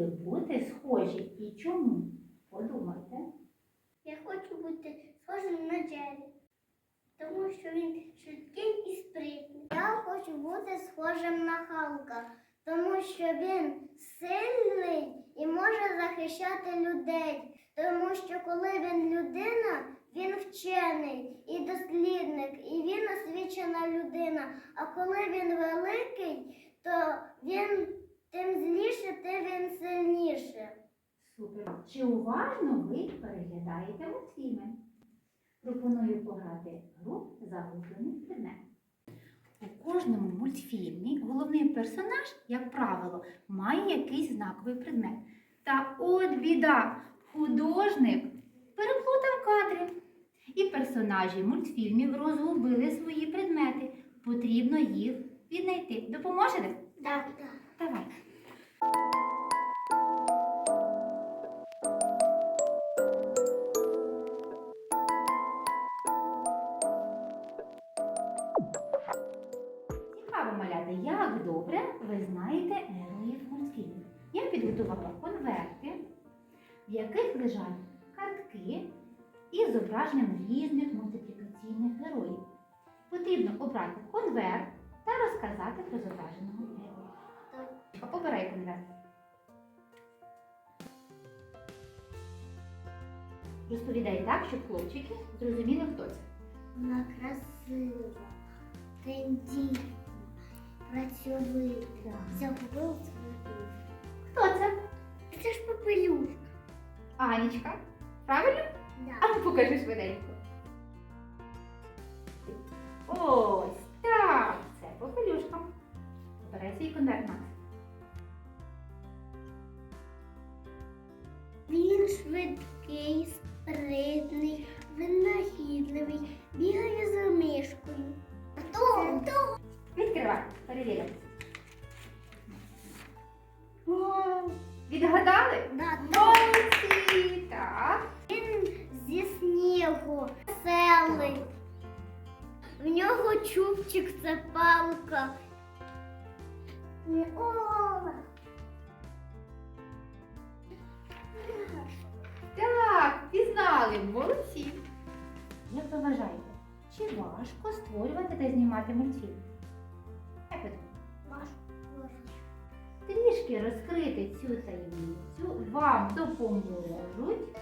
хотіли бути схожі і чому? Подумайте. Я хочу бути схожим на Джері, тому що він швидкий і спритний. Я хочу бути схожим на Халка, тому що він сильний і може захищати людей. Тому що коли він людина, він вчений і дослідник, і він освічена людина. А коли він великий, то він тим зліше, тим він сильніше. Супер. Чи уважно ви переглядаєте мультфільми? Пропоную пограти гру загублений предмет. У кожному мультфільмі головний персонаж, як правило, має якийсь знаковий предмет. Та от біда, художник переплутав кадри. І персонажі мультфільмів розгубили свої предмети. Потрібно їх віднайти. Допоможете? Так, так. Давай. Цікаво, малята, як добре ви знаєте героїв мультфільмів. Я підготувала конверти, в яких лежать картки із зображенням різних мультиплікаційних героїв. Потрібно обрати конверт та розказати про зображеного героя. Обирай конверт. Розповідай так, щоб хлопчики зрозуміли, хто це. Вона красива, тендітна, працьовита. Загубила свою душу. Хто це? Це ж попелюшка. Анічка. Правильно? А Да. ну покажи швиденько. Ось так. Це попелюшка. Обирай свій конверт, Макс. Швидкий, спритний, ви вважаєте, чи важко створювати та знімати мультфільм? Як ви думаєте? Трішки розкрити цю таємницю вам допоможуть.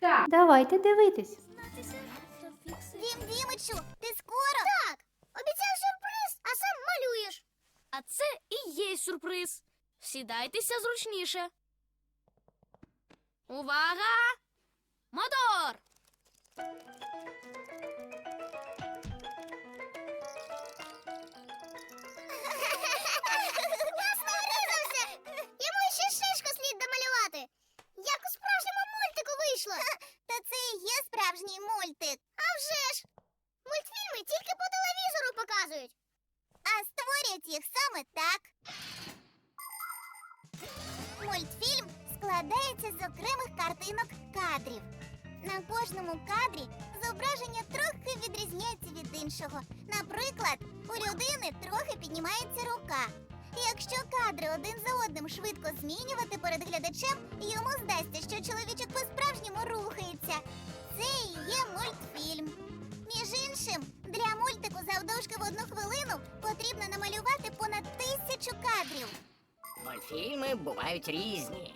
Так, давайте дивитись. Дім Дімичу, ти скоро? Так. Обіцяв сюрприз, а сам малюєш. А це і є сюрприз. Сідайтеся зручніше. Увага! Кадрів. На кожному кадрі зображення трохи відрізняється від іншого. Наприклад, у людини трохи піднімається рука. Якщо кадри один за одним швидко змінювати перед глядачем, йому здасться, що чоловічок по-справжньому рухається. Це і є мультфільм. Між іншим, для мультику завдовжки в одну хвилину потрібно намалювати понад тисячу кадрів. Мультфільми бувають різні.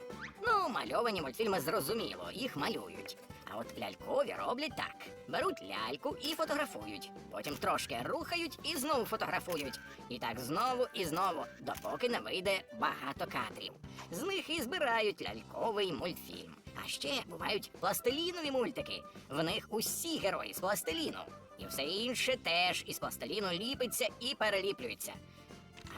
Ну, мальовані мультфільми зрозуміло, їх малюють. А от лялькові роблять так: беруть ляльку і фотографують, потім трошки рухають і знову фотографують. І так знову і знову, допоки не вийде багато кадрів. З них і збирають ляльковий мультфільм. А ще бувають пластилінові мультики. В них усі герої з пластиліну. І все інше теж із пластиліну ліпиться і переліплюється.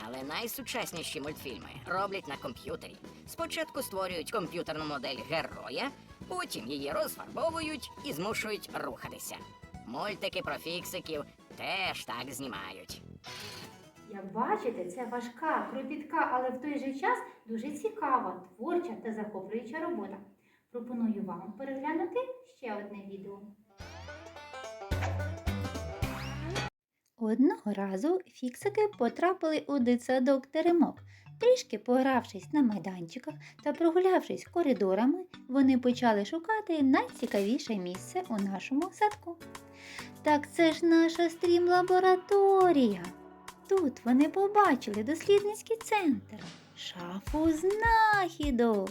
Але найсучасніші мультфільми роблять на комп'ютері. Спочатку створюють комп'ютерну модель героя, потім її розфарбовують і змушують рухатися. Мультики про фіксиків теж так знімають. Як бачите, це важка, кропітка, але в той же час дуже цікава, творча та захоплююча робота. Пропоную вам переглянути ще одне відео. Одного разу фіксики потрапили у дитсадок Теремок. Трішки погравшись на майданчиках та прогулявшись коридорами, вони почали шукати найцікавіше місце у нашому садку. Так це ж наша стрім-лабораторія. Тут вони побачили дослідницький центр, шафу знахідок.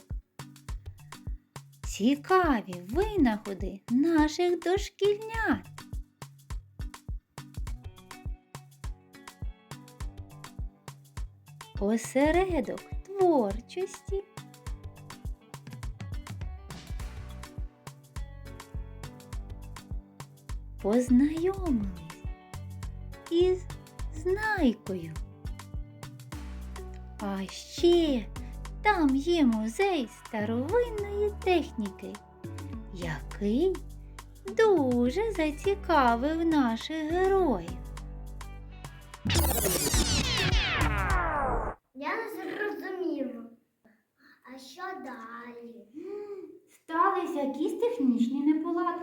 Цікаві винаходи наших дошкільнят. Осередок творчості. Познайомились із знайкою. А ще там є музей старовинної техніки, який дуже зацікавив наших героїв.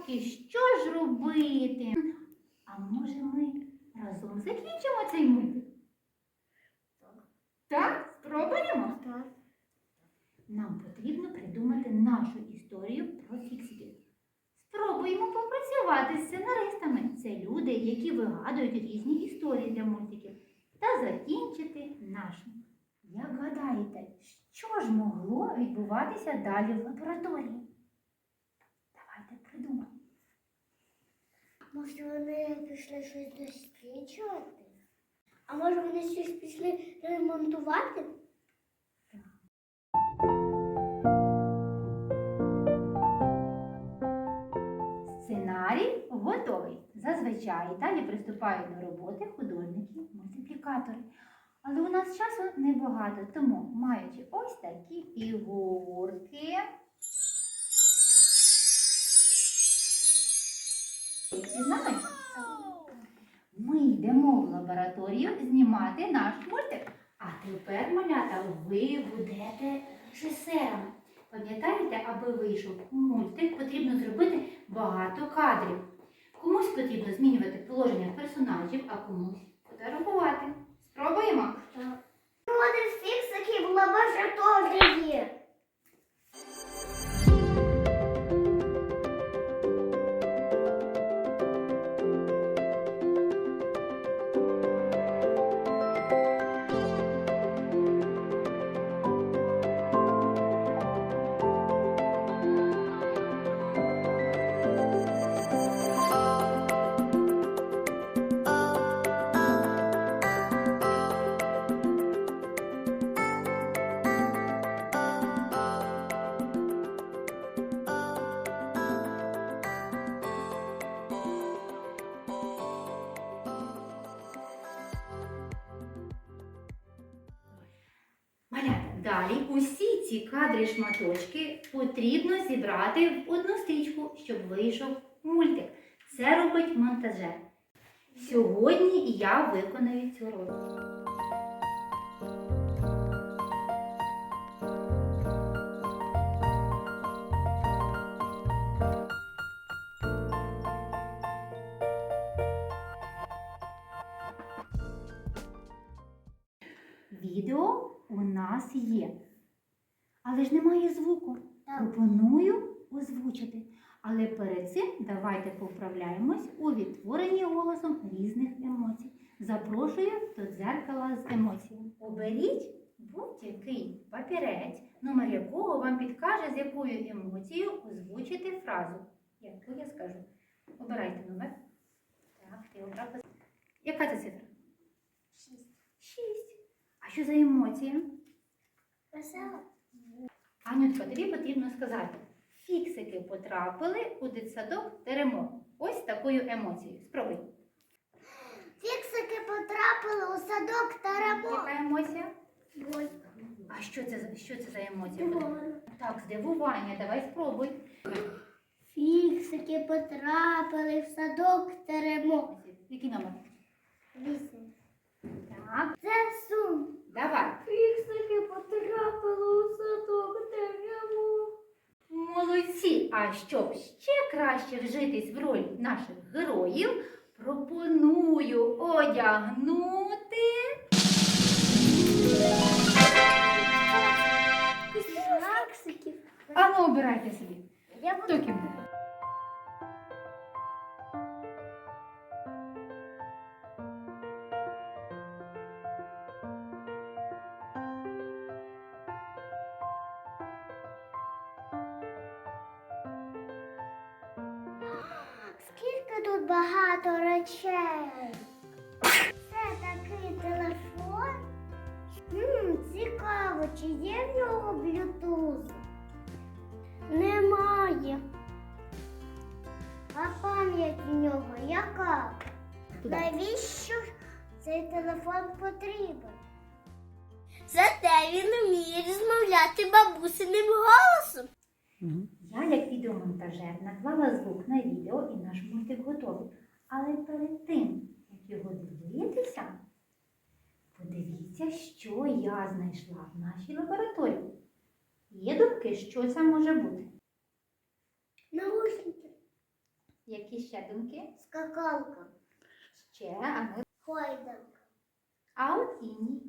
Неполадки. Що ж робити? А може ми разом закінчимо цей мультик? Так, спробуємо? Так. Нам потрібно придумати нашу історію про фіксиків. Спробуємо попрацювати з сценаристами. Це люди, які вигадують різні історії для мультиків. Та закінчити нашу. Як гадаєте, що ж могло відбуватися далі в лабораторії? Давайте придумаємо. Може, вони пішли щось досліджувати? А може вони щось пішли ремонтувати? Сценарій готовий. Зазвичай далі приступають до роботи художники-мультиплікатори. Але у нас часу небагато, тому маючи ось такі фігурки. Пізнали? Ми йдемо в лабораторію знімати наш мультик. А тепер, малята, ви будете режисерами. Пам'ятаєте, аби вийшов мультик, потрібно зробити багато кадрів. Комусь потрібно змінювати положення персонажів, а комусь фотографувати. Спробуємо? Вони фіксики в лабораторії. Кадри шматочки потрібно зібрати в одну стрічку, щоб вийшов мультик. Це робить монтажер. Сьогодні я виконую цю роль. Відео у нас є. Але ж немає звуку. Пропоную озвучити. Але перед цим давайте поправляємось у відтворенні голосом різних емоцій. Запрошую до дзеркала з емоціями. Оберіть будь-який папірець, номер якого вам підкаже, з якою емоцією озвучити фразу. Яку я скажу. Обирайте номер. Так, ти обрав. Яка це цифра? Шість. Шість. А що за емоція? Весело. Анютка, тобі потрібно сказати. Фіксики потрапили у дитсадок Теремок. Ось такою емоцією. Спробуй. Фіксики потрапили у садок Тарамо. Яка емоція? А що це, що це за емоція? Так, здивування. Давай спробуй. Фіксики потрапили в садок Теремо. Який номер? Вісім. Давай. Фіксики потрапили у садок дерево. Молодці! А щоб ще краще вжитись в роль наших героїв, пропоную одягнути. Фіксиків. А обирайте собі. Я буду. Багато речей? Це такий телефон. М, цікаво, чи є в нього Bluetooth? Немає. А пам'ять у нього яка? Навіщо цей телефон потрібен? Зате він вміє розмовляти бабусиним голосом. Як наклала звук на відео і наш мультик готовий. Але перед тим, як його дивитися, подивіться, що я знайшла в нашій лабораторії. Є думки, що це може бути? Наушники, Які ще думки? скакалка, Ще, а ми. хойданка. А от і ні.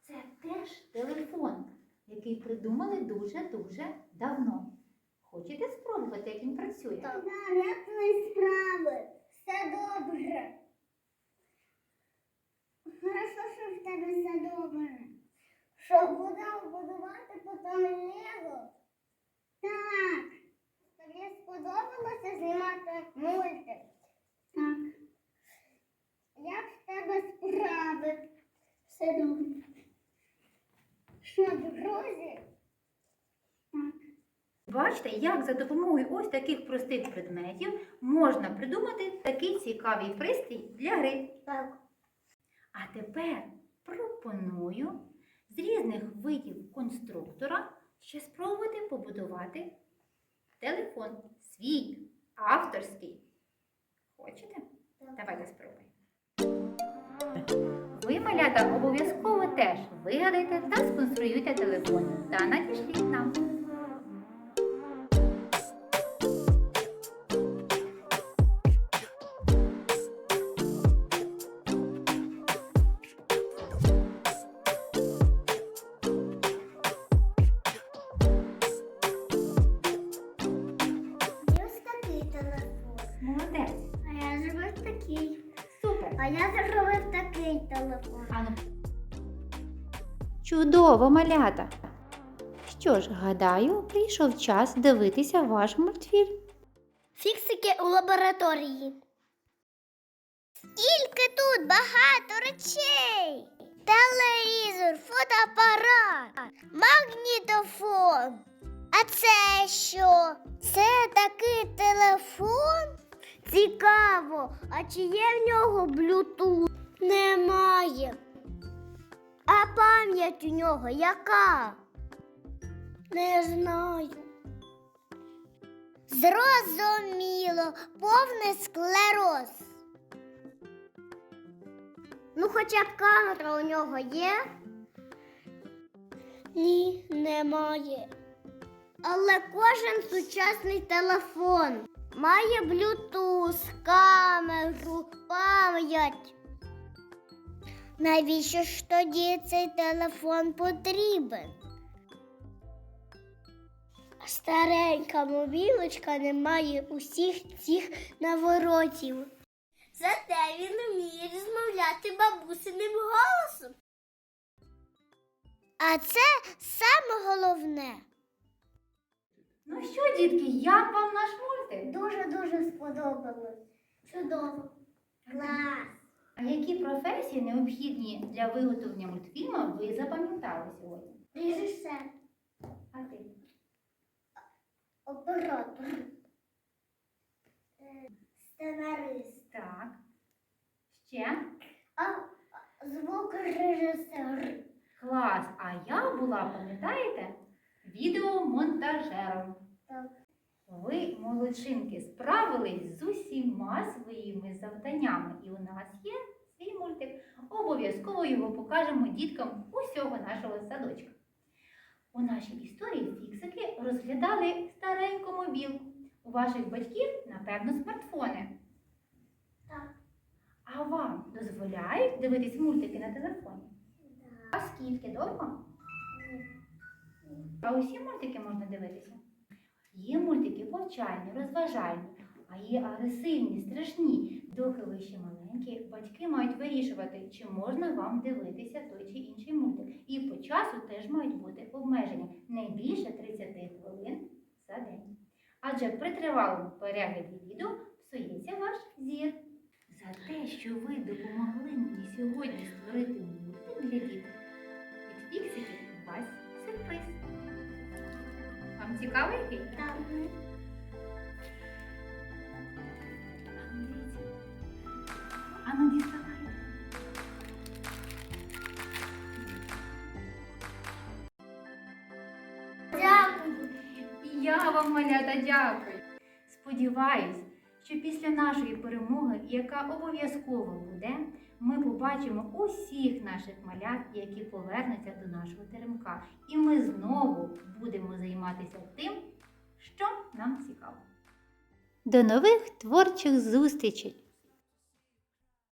Це теж телефон, який придумали дуже-дуже давно. Хочете спробувати, як він працює? Так. Твої справи? Все добре. Хорошо, що в тебе все добре. Що будемо будувати потім Лего? Так. Тобі сподобалося знімати мультик? Так. Як в тебе справи? Все добре. Що, друзі? Так. Бачите, як за допомогою ось таких простих предметів можна придумати такий цікавий пристрій для гри. Так. А тепер пропоную з різних видів конструктора ще спробувати побудувати телефон свій, авторський. Хочете? Давайте спробуємо. Ви, малята, обов'язково теж вигадайте та сконструюйте телефон та надішліть нам. А я зробив такий телефон. Чудово, малята. Що ж, гадаю, прийшов час дивитися ваш мультфільм. Фіксики у лабораторії. Скільки тут багато речей. Телевізор, фотоапарат, магнітофон. А це що? Це такий телефон? Цікаво, а чи є в нього Bluetooth? Немає. А пам'ять у нього яка? Не знаю. Зрозуміло, повний склероз. Ну, хоча б камера у нього є? Ні, немає. Але кожен сучасний телефон має Bluetooth, камеру, пам'ять. Навіщо ж тоді цей телефон потрібен? Старенька мобілочка не має усіх цих наворотів. Зате він вміє розмовляти бабусиним голосом. А це саме головне. Ну що, дітки, як вам наш мультик? Дуже-дуже сподобалось. Чудово. Клас. А які професії необхідні для виготовлення мультфільму ви запам'ятали сьогодні? Режисер, А ти? оператор, е, сценарист, Так. Ще? а звукорежисер. Клас. А я була, пам'ятаєте, відеомонтажером. Так. Ви, молодчинки, справились з усіма своїми завданнями. І у нас є свій мультик. Обов'язково його покажемо діткам усього нашого садочка. У нашій історії фіксики розглядали стареньку мобілку. У ваших батьків, напевно, смартфони. Так. А вам дозволяють дивитись мультики на телефоні? А скільки довго? А усі мультики можна дивитися? Є мультики повчальні, розважальні, а є агресивні, страшні. Доки ви ще маленькі, батьки мають вирішувати, чи можна вам дивитися той чи інший мультик. І по часу теж мають бути обмеження не більше 30 хвилин за день. Адже при тривалому перегляді відео псується ваш зір. За те, що ви допомогли мені сьогодні створити мультик для дітей, від Вам цікавий який? Так. Дякую. І я вам, малята, дякую. Сподіваюсь, що після нашої перемоги, яка обов'язково буде, ми побачимо усіх наших малят, які повернуться до нашого теремка. І ми знову будемо займатися тим, що нам цікаво. До нових творчих зустрічей!